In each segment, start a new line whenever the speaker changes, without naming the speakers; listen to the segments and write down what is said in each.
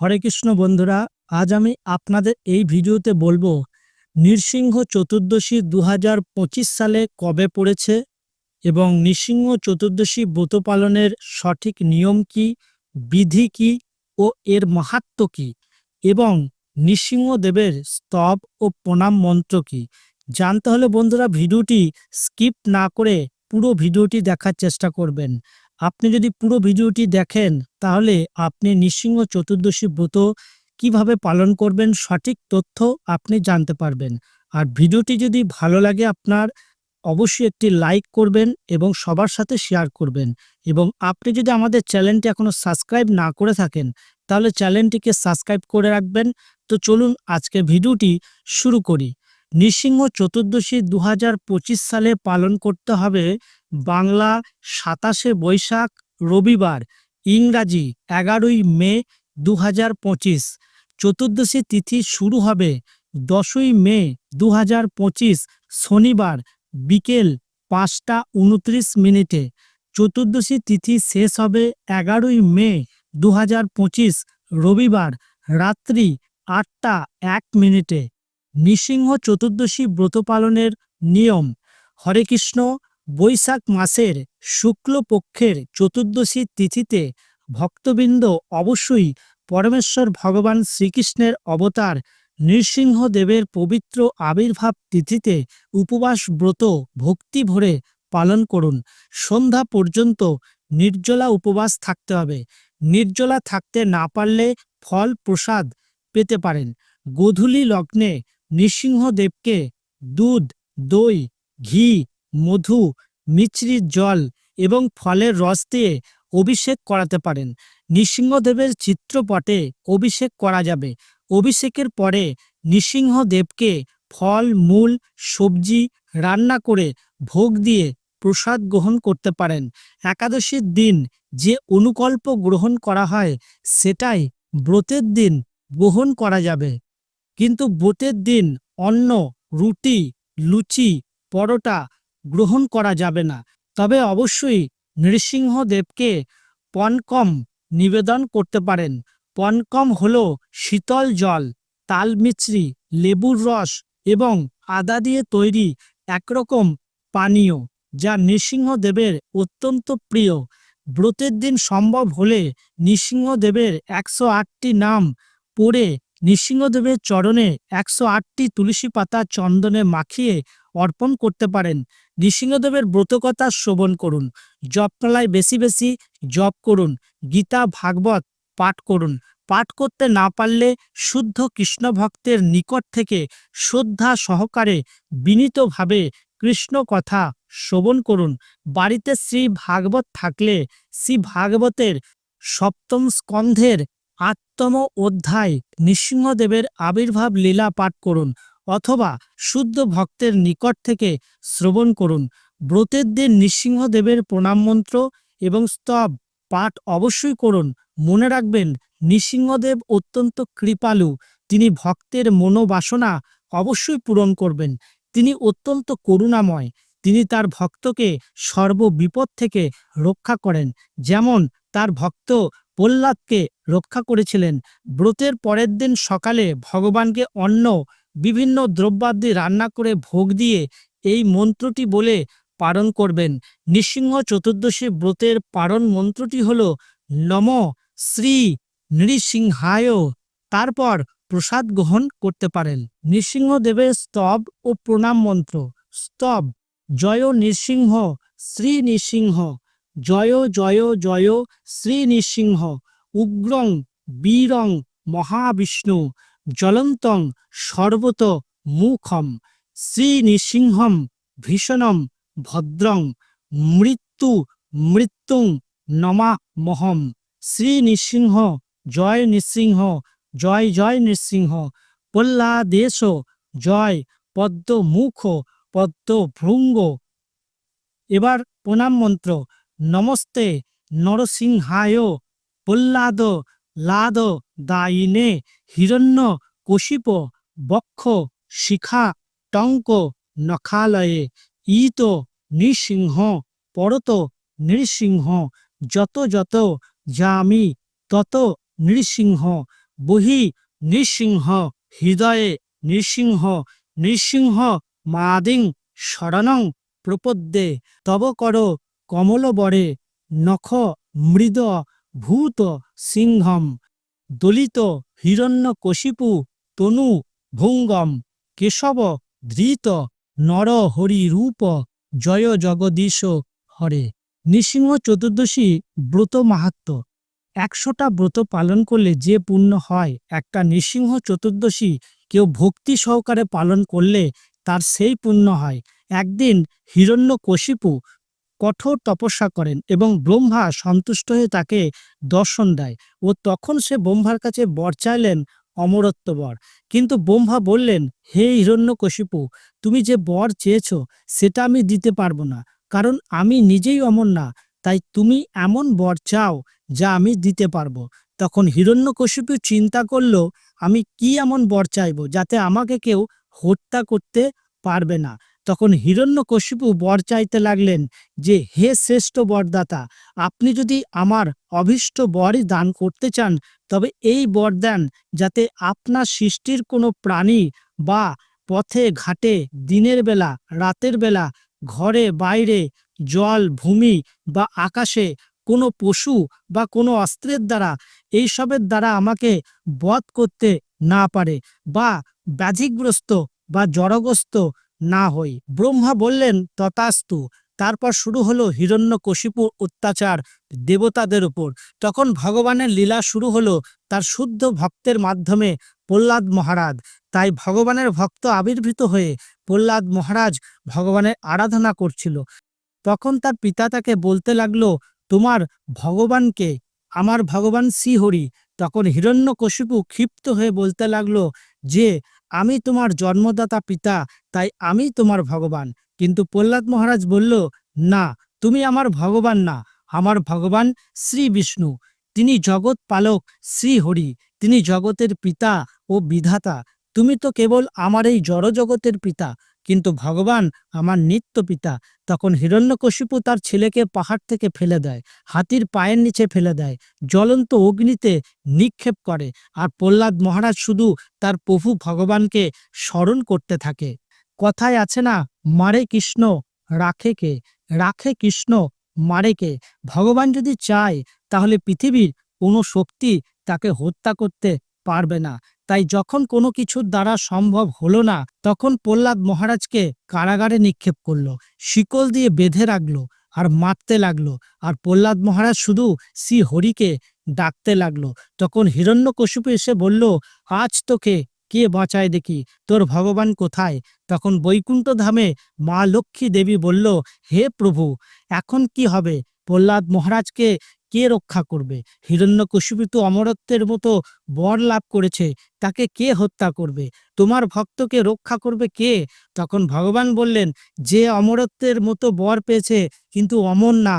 হরে কৃষ্ণ বন্ধুরা, আজ আমি আপনাদের এই ভিডিওতে বলব, নৃসিংহ চতুর্দশী দু হাজার পঁচিশ সালে কবে পড়েছে এবং নৃসিংহ চতুর্দশী ব্রত পালনের সঠিক নিয়ম কি, বিধি কি ও এর মাহাত্ম কি এবং নৃসিংহদেবের স্তব ও প্রণাম মন্ত্র কি? জানতে হলে বন্ধুরা ভিডিওটি স্কিপ না করে পুরো ভিডিওটি দেখার চেষ্টা করবেন। আপনি যদি পুরো ভিডিওটি দেখেন, তাহলে আপনি নৃসিংহ চতুর্দশী ব্রত কীভাবে পালন করবেন সঠিক তথ্য আপনি জানতে পারবেন। আর ভিডিওটি যদি ভালো লাগে আপনার, অবশ্যই একটি লাইক করবেন এবং সবার সাথে শেয়ার করবেন। এবং আপনি যদি আমাদের চ্যানেলটি এখনও সাবস্ক্রাইব না করে থাকেন, তাহলে চ্যানেলটিকে সাবস্ক্রাইব করে রাখবেন। তো চলুন আজকে ভিডিওটি শুরু করি। নৃসিংহ চতুর্দশী দু হাজার পঁচিশ সালে পালন করতে হবে বাংলা সাতাশে বৈশাখ রবিবার, ইংরাজি এগারোই মে দু হাজার পঁচিশ। চতুর্দশী তিথি শুরু হবে দশই মে দু হাজার পঁচিশ, শনিবার, বিকেল পাঁচটা উনত্রিশ মিনিটে। চতুর্দশী তিথি শেষ হবে এগারোই মে দু হাজার পঁচিশ, রবিবার, রাত্রি আটটা এক মিনিটে। নৃসিংহ চতুর্দশী ব্রত পালনের নিয়ম, হরে কৃষ্ণ বৈশাখ মাসের শুক্লপক্ষের চতুর্দশী তিথিতে ভক্তবৃন্দ অবশ্যই পরমেশ্বর ভগবান শ্রীকৃষ্ণের অবতার নৃসিংহদেবের পবিত্র আবির্ভাব তিথিতে উপবাস ব্রত ভক্তি ভরে পালন করুন। সন্ধ্যা পর্যন্ত নির্জলা উপবাস থাকতে হবে। নির্জলা থাকতে না পারলে ফল প্রসাদ পেতে পারেন। গোধূলি লগ্নে নৃসিংহদেবকে দুধ, দই, ঘি মধু মিছরির জল এবং ফলের রস দিয়ে অভিষেক করাতে পারেন। নৃসিংহদেবের চিত্রপটে অভিষেক করা যাবে। অভিষেকের পরে নৃসিংহদেবকে ফল, মূল, সবজি রান্না করে ভোগ দিয়ে প্রসাদ গ্রহণ করতে পারেন। একাদশীর দিন যে অনুকল্প গ্রহণ করা হয়, সেটাই ব্রতের দিন গ্রহণ করা যাবে। কিন্তু ব্রতের দিন অন্ন, রুটি, লুচি, পরোটা গ্রহণ করা যাবে না। তবে অবশ্যই নৃসিংহদেবকে পনকম নিবেদন করতে পারেন। পনকম হল শীতল জল তাল মিছরি লেবুর রস এবং আদা দিয়ে তৈরি একরকম পানীয়, যা নৃসিংহদেবের অত্যন্ত প্রিয়। ব্রতের দিন সম্ভব হলে নৃসিংহদেবের একশো আটটি নাম পড়ে নৃসিংহদেবের চরণে একশো আটটি তুলসী পাতা চন্দনে মাখিয়ে অর্পণ করতে পারেন। নৃসিংহদেবের ব্রতকথা শ্রবণ করুন জপতলায় বেশি বেশি জপ করুন, গীতা, ভাগবত পাঠ করুন। পাঠ করতে না পারলে শুদ্ধ কৃষ্ণ ভক্তের নিকট থেকে শ্রদ্ধা সহকারে বিনীতভাবে কৃষ্ণ কথা শ্রবণ করুন। বাড়িতে শ্রী ভাগবত থাকলে শ্রী ভাগবতের সপ্তম স্কন্ধের আত্মম অধ্যায় নৃসিংহদেবের আবির্ভাব লীলা পাঠ করুন। অথবা শুদ্ধ ভক্তের নিকট থেকে শ্রবণ করুন। ব্রতের দিন নৃসিংহদেবের প্রণাম মন্ত্র এবং স্তব পাঠ অবশ্যই করুন। মনে রাখবেন, নৃসিংহদেব অত্যন্ত কৃপালু। তিনি ভক্তের মনোবাসনা অবশ্যই পূরণ করবেন। তিনি অত্যন্ত করুণাময়। তিনি তার ভক্তকে সর্ববিপদ থেকে রক্ষা করেন। যেমন তার ভক্ত প্রহ্লাদকে রক্ষা করেছিলেন। ব্রতের পরের দিন সকালে ভগবানকে অন্ন বিভিন্ন দ্রব্যাদি রান্না করে ভোগ দিয়ে এই মন্ত্রটি বলে পালন করবেন। নৃসিংহ চতুর্দশী ব্রতের পারণ মন্ত্রটি হল, নম শ্রী নৃসিংহায়। তারপর প্রসাদ গ্রহণ করতে পারেন। নৃসিংহদেবের স্তব ও প্রণাম মন্ত্র। স্তব, জয় নৃসিংহ, শ্রী নৃসিংহ। জয় জয় জয়, শ্রী নৃসিংহ। উগ্রং, বীরং, মহাবিষ্ণু। জ্বলন্তং সর্বত মুখম শ্রী নৃসিংহম ভীষণম ভদ্রং, মৃত্যু মৃত্যুং নমা মহম শ্রী নৃসিংহ জয় নৃসিংহ, জয় জয় নৃসিংহ, প্রহ্লাদেশ জয় পদ্ম মুখ পদ্ম ভৃঙ্গ এবার প্রণাম মন্ত্র, নমস্তে নরসিংহায় প্রহ্লাদ লাদ দায়িনে হিরণ্য, কশিপ, বক্ষ, শিখা, টঙ্ক, নখালয়ে, ইত, নৃসিংহ, পরত, নৃসিংহ, যত যত যামি, তত নৃসিংহ, বহি, নৃসিংহ, হৃদয়ে, নৃসিংহ নৃসিংহ, মাদিং, শরণং, প্রপদ্যে, তব কর কমলবরে নখ, মৃদ ভূত সিংহম, দলিত হিরণ্যকশিপু তনু ভুঙ্গম, কেশব ধৃত নর হরি রূপ জয় জগদীশ হরে। নৃসিংহ চতুর্দশী ব্রত মাহাত্ম। একশোটা ব্রত পালন করলে যে পুণ্য হয়, একটা নৃসিংহ চতুর্দশী কেউ ভক্তি সহকারে পালন করলে তার সেই পুণ্য হয়। একদিন হিরণ্যকশিপু কঠোর তপস্যা করেন এবং ব্রহ্মা সন্তুষ্ট হয়ে তাকে দর্শন দেয় ও তখন সে ব্রহ্মার কাছে বর চাইলেন অমরত্ব বর। কিন্তু ব্রহ্মা বললেন, হে হিরণ্যকশিপু, তুমি যে বর চেয়েছ, সেটা আমি দিতে পারব না, কারণ আমি নিজেই অমর না, তাই তুমি এমন বর চাও যা আমি দিতে পারব। তখন হিরণ্যকশিপু চিন্তা করল, আমি কি এমন বর চাইব যাতে আমাকে কেউ হত্যা করতে পারবে না? তখন হিরণ্যকশিপু বর চাইতে লাগলেন যে, হে শ্রেষ্ঠ বরদাতা, আপনি যদি আমার অভীষ্ট বরই দান করতে চান, তবে এই বর দেন যাতে আপনার সৃষ্টির কোনো প্রাণী বা পথে ঘাটে দিনের বেলা, রাতের বেলা, ঘরে বাইরে, জল, ভূমি বা আকাশে কোনো পশু বা কোনো অস্ত্রের দ্বারা, এইসবের দ্বারা আমাকে বধ করতে না পারে বা ব্যাধিগ্রস্ত বা জড়গ্রস্ত না হই। ব্রহ্মা বললেন, তথাস্তু। তারপর শুরু হলো হিরণ্যকশিপুর অত্যাচার দেবতাদের উপর। তখন ভগবানের লীলা শুরু হলো তার শুদ্ধ ভক্তের মাধ্যমে প্রহ্লাদ মহারাজ। তাই ভগবানের ভক্ত আবির্ভূত হয়ে প্রহ্লাদ মহারাজ ভগবানের আরাধনা করছিল। তখন তার পিতা তাকে বলতে লাগল, তোমার ভগবানকে, আমার ভগবান শ্রীহরি। তখন হিরণ্যকশিপু ক্ষিপ্ত হয়ে বলতে লাগল, যে আমি তোমার জন্মদাতা পিতা, তাই আমি তোমার ভগবান। কিন্তু প্রহ্লাদ মহারাজ বলল, না, তুমি আমার ভগবান না। আমার ভগবান শ্রী বিষ্ণু। তিনি জগৎ পালক শ্রী হরি। তিনি জগতের পিতা ও বিধাতা। তুমি তো কেবল আমার এই জড়জগতের পিতা। কিন্তু ভগবান আমার নিত্য পিতা। তখন হিরণ্যকশিপু তার ছেলেকে পাহাড় থেকে ফেলে দেয়, হাতির পায়ের নিচে ফেলে দেয়, জ্বলন্ত অগ্নিতে নিক্ষেপ করে আর প্রহ্লাদ মহারাজ শুধু তার প্রভু ভগবানকে স্মরণ করতে থাকে। কথায় আছে না, মারে কৃষ্ণ, রাখে কে? রাখে কৃষ্ণ, মারে কে? ভগবান যদি চায়, তাহলে পৃথিবীর কোনো শক্তি তাকে হত্যা করতে পারবে না। তাই যখন কোনো কিছুর দ্বারা সম্ভব হলো না, তখন প্রহ্লাদ মহারাজকে কারাগারে নিক্ষেপ করল, শিকল দিয়ে বেঁধে রাখল আর মারতে লাগল। আর প্রহ্লাদ মহারাজ শুধু শ্রী হরিকে ডাকতে লাগল। তখন হিরণ্যকশিপু এসে বলল, আজ তোকে কে বাঁচায় দেখি? তোর ভগবান কোথায়? তখন বৈকুণ্ঠ ধামে মা লক্ষ্মী দেবী বলল, হে প্রভু, এখন কি হবে? প্রহ্লাদ মহারাজকে কে রক্ষা করবে? হিরণ্যকশিপু তো অমরত্বের মতো বর লাভ করেছে, তাকে কে হত্যা করবে? তোমার ভক্তকে রক্ষা করবে কে? তখন ভগবান বললেন, যে অমরত্বের মতো বর পেয়েছে, কিন্তু অমর না।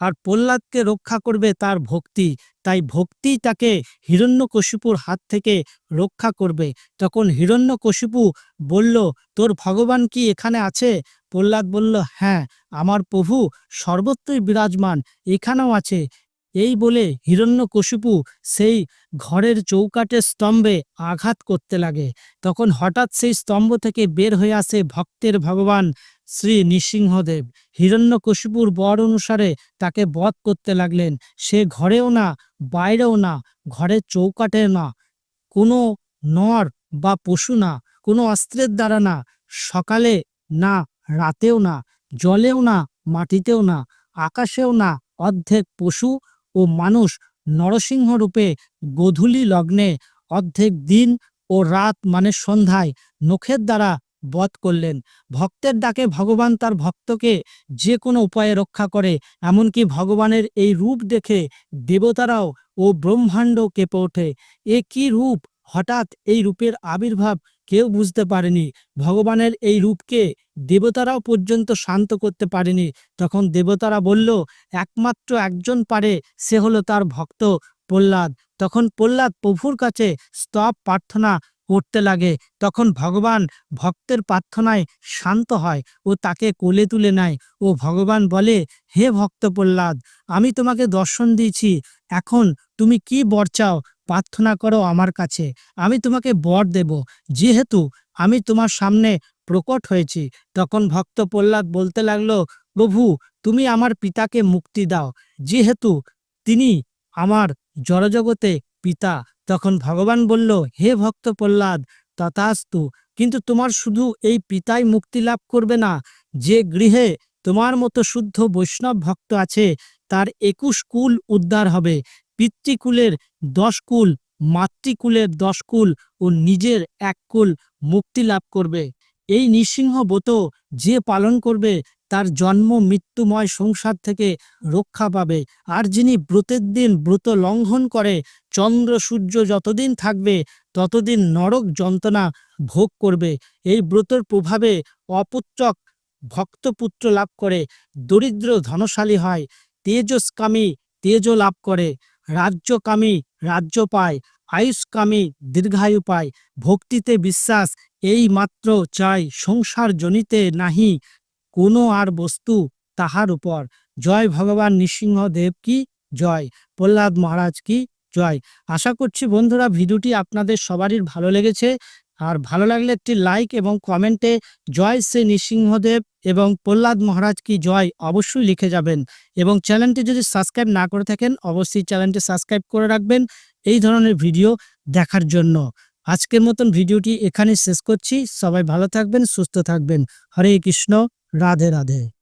আর প্রহ্লাদকে রক্ষা করবে তার ভক্তি। তাই ভক্তি তাকে হিরণ্যকশিপুর হাত থেকে রক্ষা করবে। তখন হিরণ্যকশিপু বলল, তোর ভগবান কি এখানে আছে? প্রহ্লাদ বলল হ্যাঁ আমার প্রভু সর্বত্রই বিরাজমান, এখানেও আছে। এই বলে হিরণ্যকশিপু সেই ঘরের চৌকাটের স্তম্ভে আঘাত করতে লাগে। তখন হঠাৎ সেই স্তম্ভ থেকে বের হয়ে আসে ভক্তের ভগবান শ্রী নৃসিংহদেব। হিরণ্যকশিপুর বর অনুসারে তাকে বধ করতে লাগলেন। সে ঘরেও না, বাইরেও না, ঘরের চৌকাটে না। কোনো নর বা পশু না, কোনো অস্ত্রের দ্বারা না। সকালে না, রাতেও না, জলেও না, মাটিতেও না, আকাশেও না, অর্ধেক পশু ও মানুষ নরসিংহ রূপে গোধূলি লগ্নে অর্ধেক দিন ও রাত মানে সন্ধ্যায় নখের দ্বারা বধ করলেন। ভক্তের ডাকে ভগবান তার ভক্তকে যে কোনো উপায়ে রক্ষা করে, এমনকি ভগবানের এই রূপ দেখে দেবতারাও ও ব্রহ্মাণ্ড কেঁপে ওঠে। এ কি রূপ? হঠাৎ এই রূপের আবির্ভাব কেউ বুঝতে পারেনি। ভগবানের এই রূপকে দেবতারাও পর্যন্ত শান্ত করতে পারেনি। তখন দেবতারা বলল, একমাত্র একজন পারে, সে হলো তার ভক্ত প্রহ্লাদ। তখন প্রহ্লাদ প্রভুর কাছে স্তব প্রার্থনা করতে লাগে। তখন ভগবান ভক্তের প্রার্থনায় শান্ত হয় ও তাকে কোলে তুলে নেয় ও ভগবান বলে, হে ভক্ত প্রহ্লাদ, আমি তোমাকে দর্শন দিয়েছি। এখন তুমি কি বর চাও? প্রার্থনা করো আমার কাছে। আমি তোমাকে বর দেব। যেহেতু আমি তোমার সামনে প্রকট হয়েছি, তখন ভক্ত প্রহ্লাদ বলতে লাগল, প্রভু, তুমি আমার পিতাকে মুক্তি দাও। যেহেতু তিনি আমার জড়জগতে পিতা, তখন ভগবান বলল, হে ভক্ত প্রহ্লাদ, তথাস্তু। কিন্তু তোমার শুধু এই পিতাই মুক্তি লাভ করবে না। যে গৃহে তোমার মতো শুদ্ধ বৈষ্ণব ভক্ত আছে, তার একুশ কুল উদ্ধার হবে। পিতৃকুলের দশ কুল, মাতৃকুলের দশ কুল ও নিজের এক কুল মুক্তি লাভ করবে। এই নৃসিংহ ব্রত যে পালন করবে, তার জন্ম মৃত্যুময় সংসার থেকে রক্ষা পাবে। আর যিনি ব্রতের দিন ব্রত লঙ্ঘন করে, চন্দ্র সূর্য যতদিন থাকবে, ততদিন নরক যন্ত্রণা ভোগ করবে। এই ব্রতর প্রভাবে অপুত্রক ভক্তপুত্র লাভ করে, দরিদ্র ধনশালী হয়, তেজস্কামী তেজ লাভ করে। রাজ্যকামী রাজ্য পায় আয়ুষকামী দীর্ঘায়ু পায় ভক্তিতে বিশ্বাস, এই মাত্র চাই সংসার জনিতে নাহি, কোনো আর বস্তু তাহার উপর। জয় ভগবান নৃসিংহদেব কি জয়? প্রহ্লাদ মহারাজ কি জয়? আশা করছি বন্ধুরা, ভিডিওটি আপনাদের সবারই ভালো লেগেছে। আর ভালো লাগলে একটি লাইক এবং কমেন্টে জয় শ্রী নৃসিংহদেব এবং প্রহ্লাদ মহারাজ কি জয় অবশ্যই লিখে যাবেন। এবং চ্যানেলটি যদি সাবস্ক্রাইব না করে থাকেন, অবশ্যই চ্যানেলটি সাবস্ক্রাইব করে রাখবেন এই ধরনের ভিডিও দেখার জন্য। আজকের মতন ভিডিওটি এখানে শেষ করছি। সবাই ভালো থাকবেন, সুস্থ থাকবেন। হরে কৃষ্ণ, রাধে রাধে।